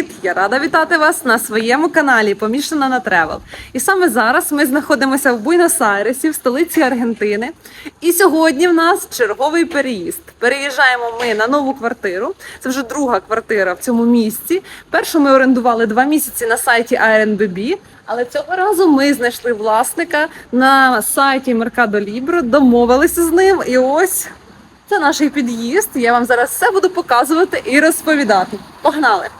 Привіт! Я рада вітати вас на своєму каналі Помішана на Тревел. І саме зараз ми знаходимося в Буйнос-Айресі, в столиці Аргентини. І сьогодні в нас черговий переїзд. Переїжджаємо ми на нову квартиру. Це вже друга квартира в цьому місці. Першу ми орендували два місяці на сайті Airbnb, але цього разу ми знайшли власника на сайті Mercado Libre, домовилися з ним. І ось це наш під'їзд. Я вам зараз все буду показувати і розповідати. Погнали!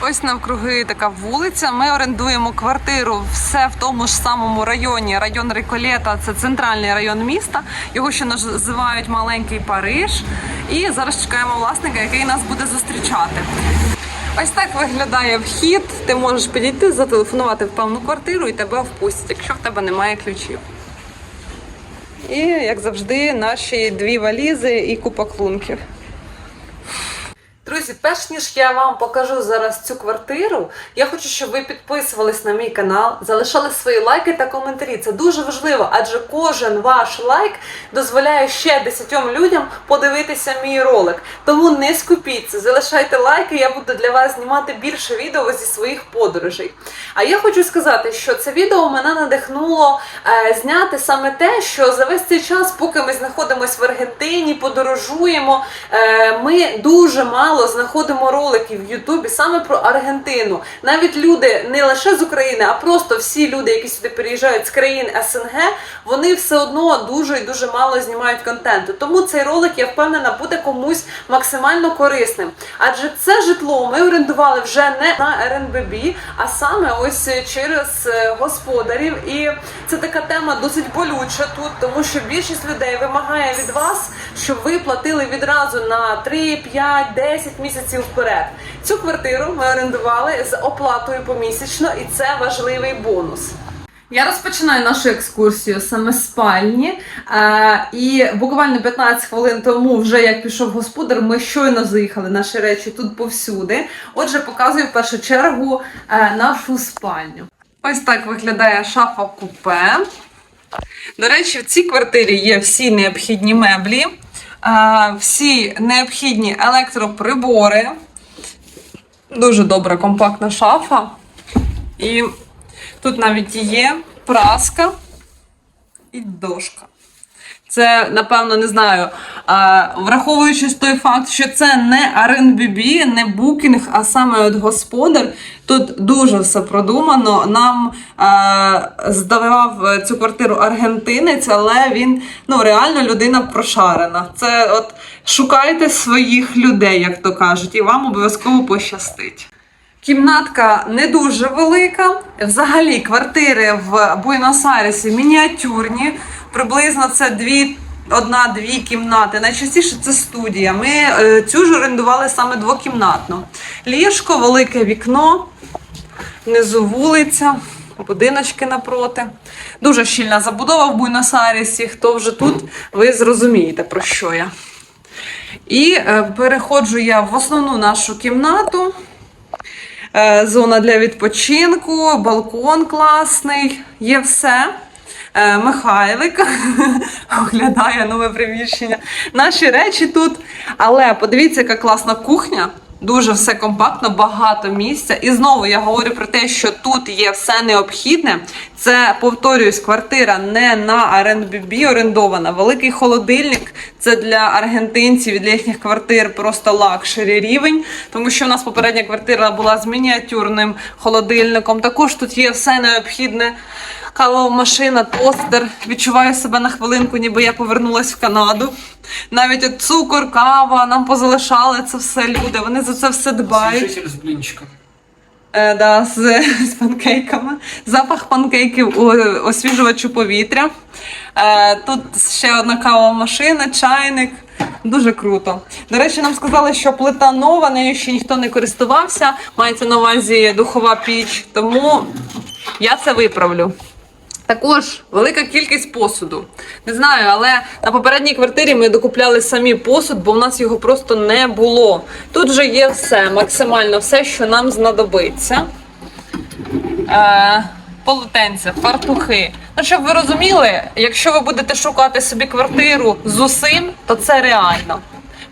Ось навкруги така вулиця. Ми орендуємо квартиру все в тому ж самому районі. Район Риколета це центральний район міста. Його ще називають маленький Париж. І зараз чекаємо власника, який нас буде зустрічати. Ось так виглядає вхід. Ти можеш підійти, зателефонувати в певну квартиру і тебе впустять, якщо в тебе немає ключів. І, як завжди, наші дві валізи і купа клунків. Друзі, перш ніж я вам покажу зараз цю квартиру, я хочу, щоб ви підписувались на мій канал, залишали свої лайки та коментарі. Це дуже важливо, адже кожен ваш лайк дозволяє ще десятьом людям подивитися мій ролик. Тому не скупіться, залишайте лайки, я буду для вас знімати більше відео зі своїх подорожей. А я хочу сказати, що це відео мене надихнуло е, зняти саме те, що за весь цей час, поки ми знаходимося в Аргентині, подорожуємо, е, ми дуже мало знаходимо роликів в Ютубі саме про Аргентину. Навіть люди не лише з України, а просто всі люди, які сюди переїжджають з країн СНГ, вони все одно дуже і дуже мало знімають контенту. Тому цей ролик, я впевнена, буде комусь максимально корисним. Адже це житло ми орендували вже не на Airbnb, а саме ось через е, господарів. І це така тема досить болюча тут, тому що більшість людей вимагає від вас, щоб ви платили відразу на 3, 5, 10 місяців вперед. Цю квартиру ми орендували з оплатою помісячно, і це важливий бонус. Я розпочинаю нашу екскурсію саме спальні. Е, і буквально 15 хвилин тому, вже як пішов господар, ми щойно заїхали наші речі тут повсюди. Отже, показую в першу чергу е, нашу спальню. Ось так виглядає шафа купе. До речі, в цій квартирі є всі необхідні меблі, всі необхідні електроприбори. Дуже добра компактна шафа. І тут навіть є праска і дошка. Це, напевно, не знаю. А, враховуючи той факт, що це не Airbnb, не букінг, а саме от господар. Тут дуже все продумано. Нам а, здавав цю квартиру аргентинець, але він ну, реально людина прошарена. Це от шукайте своїх людей, як то кажуть, і вам обов'язково пощастить. Кімнатка не дуже велика. Взагалі, квартири в Буенос-Айресі мініатюрні. Приблизно це дві. Одна-дві кімнати. Найчастіше це студія. Ми е, цю ж орендували саме двокімнатну. Ліжко, велике вікно, внизу вулиця, будиночки напроти. Дуже щільна забудова в Буенос-Айресі. Хто вже тут, ви зрозумієте, про що я. І е, переходжу я в основну нашу кімнату. Е, Зона для відпочинку, балкон класний, є все. Е, Михайлик оглядає нове приміщення. Наші речі тут. Але подивіться, яка класна кухня. Дуже все компактно, багато місця. І знову я говорю про те, що тут є все необхідне. Це, повторюсь, квартира не на Airbnb орендована. Великий холодильник це для аргентинців і для їхніх квартир просто лакшері рівень. Тому що в нас попередня квартира була з мініатюрним холодильником. Також тут є все необхідне. Кавова машина, тостер. Відчуваю себе на хвилинку, ніби я повернулась в Канаду. Навіть от цукор, кава, нам позалишали це все люди. Вони за це все дбають. З блінчиком. Е, да, з, з панкейками. Запах панкейків у освіжувачу повітря. Е, тут ще одна кава машина, чайник. Дуже круто. До речі, нам сказали, що плита нова, нею ще ніхто не користувався. Мається на увазі духова піч, тому я це виправлю. Також велика кількість посуду. Не знаю, але на попередній квартирі ми докупляли самі посуд, бо в нас його просто не було. Тут же є все, максимально все, що нам знадобиться. Е, полотенця, фартухи. Ну, щоб ви розуміли, якщо ви будете шукати собі квартиру з усім, то це реально.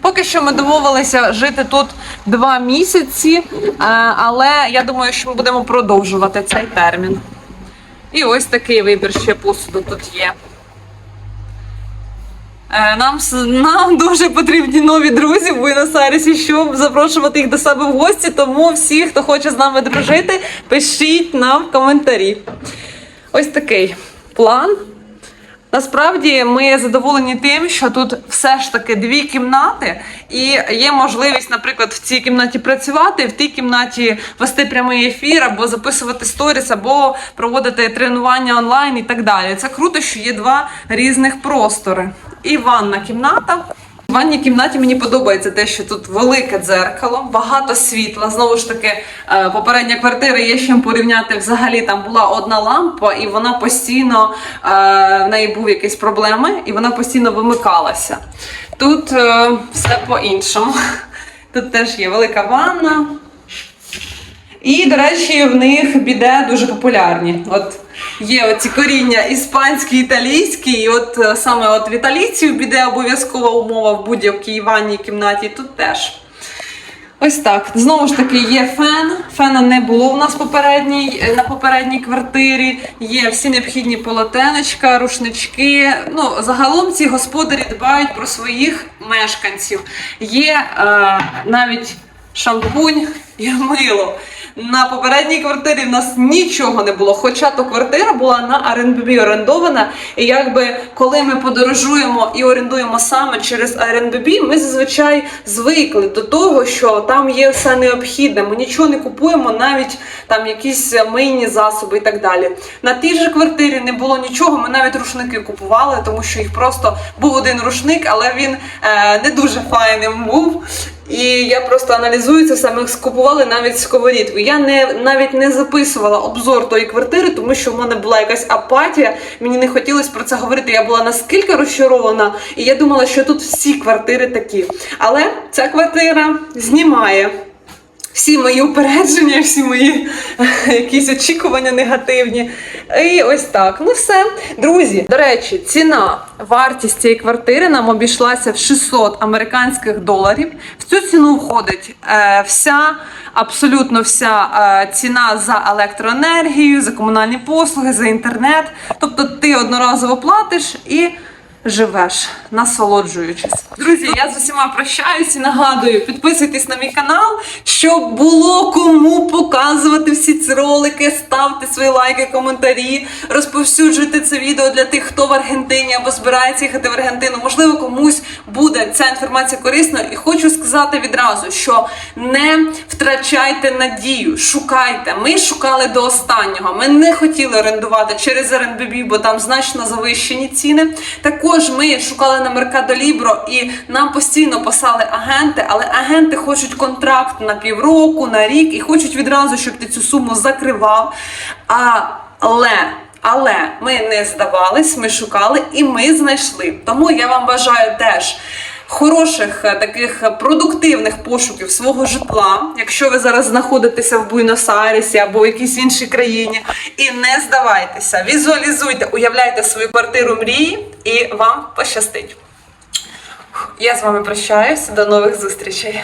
Поки що ми домовилися жити тут два місяці, е, але я думаю, що ми будемо продовжувати цей термін. І ось такий вибір ще посуду тут є. Е, Нам, нам дуже потрібні нові друзі в Буенос-Айресі, щоб запрошувати їх до себе в гості. Тому всі, хто хоче з нами дружити, пишіть нам в коментарі. Ось такий план. Насправді ми задоволені тим, що тут все ж таки дві кімнати, і є можливість, наприклад, в цій кімнаті працювати, в тій кімнаті вести прямий ефір, або записувати сторіс, або проводити тренування онлайн і так далі. Це круто, що є два різних простори. І ванна кімната. В ванній кімнаті мені подобається те, що тут велике дзеркало, багато світла. Знову ж таки, е, попередня квартира є з чим порівняти. Взагалі там була одна лампа, і вона постійно е, в неї був якісь проблеми, і вона постійно вимикалася. Тут е, все по-іншому. Тут теж є велика ванна. І, до речі, в них біде дуже популярні. От є оці коріння іспанські, італійські, і от е, саме от в італійців біде обов'язкова умова в будь-якій ванній кімнаті. Тут теж. Ось так. Знову ж таки, є фен. Фена не було у нас попередній, е, на попередній квартирі. Є всі необхідні полотенечка, рушнички. Ну, загалом ці господарі дбають про своїх мешканців. Є е, навіть шампунь і мило. На попередній квартирі в нас нічого не було, хоча то квартира була на Airbnb орендована. І якби коли ми подорожуємо і орендуємо саме через Airbnb, ми зазвичай звикли до того, що там є все необхідне. Ми нічого не купуємо, навіть там якісь мийні засоби і так далі. На тій же квартирі не було нічого. Ми навіть рушники купували, тому що їх просто був один рушник, але він е, не дуже файним був. І я просто аналізую це саме скупували навіть сковорідку. Я не навіть не записувала обзор тої квартири, тому що в мене була якась апатія. Мені не хотілося про це говорити. Я була наскільки розчарована, і я думала, що тут всі квартири такі. Але ця квартира знімає. Всі мої упередження, всі мої е, якісь очікування негативні. І ось так. Ну все. Друзі, до речі, ціна, вартість цієї квартири нам обійшлася в 600 американських доларів. В цю ціну входить е, вся, абсолютно вся е, ціна за електроенергію, за комунальні послуги, за інтернет. Тобто ти одноразово платиш і живеш, насолоджуючись. Друзі, я з усіма прощаюсь і нагадую, підписуйтесь на мій канал, щоб було кому показувати всі ці ролики. Ставте свої лайки, коментарі, розповсюджуйте це відео для тих, хто в Аргентині або збирається їхати в Аргентину. Можливо, комусь буде ця інформація корисною. І хочу сказати відразу, що не втрачайте надію, шукайте. Ми шукали до останнього. Ми не хотіли орендувати через Airbnb, бо там значно завищені ціни. Також ми шукали на Меркадо Лібро і нам постійно писали агенти, але агенти хочуть контракт на півроку, на рік і хочуть відразу, щоб ти цю суму закривав. Але але ми не здавались, ми шукали і ми знайшли. Тому я вам бажаю теж. Хороших е, таких продуктивних пошуків свого житла, якщо ви зараз знаходитеся в Буйнос-Айресі або в якійсь іншій країні, і не здавайтеся, візуалізуйте, уявляйте свою квартиру мрії, і вам пощастить. Я з вами прощаюсь. До нових зустрічей.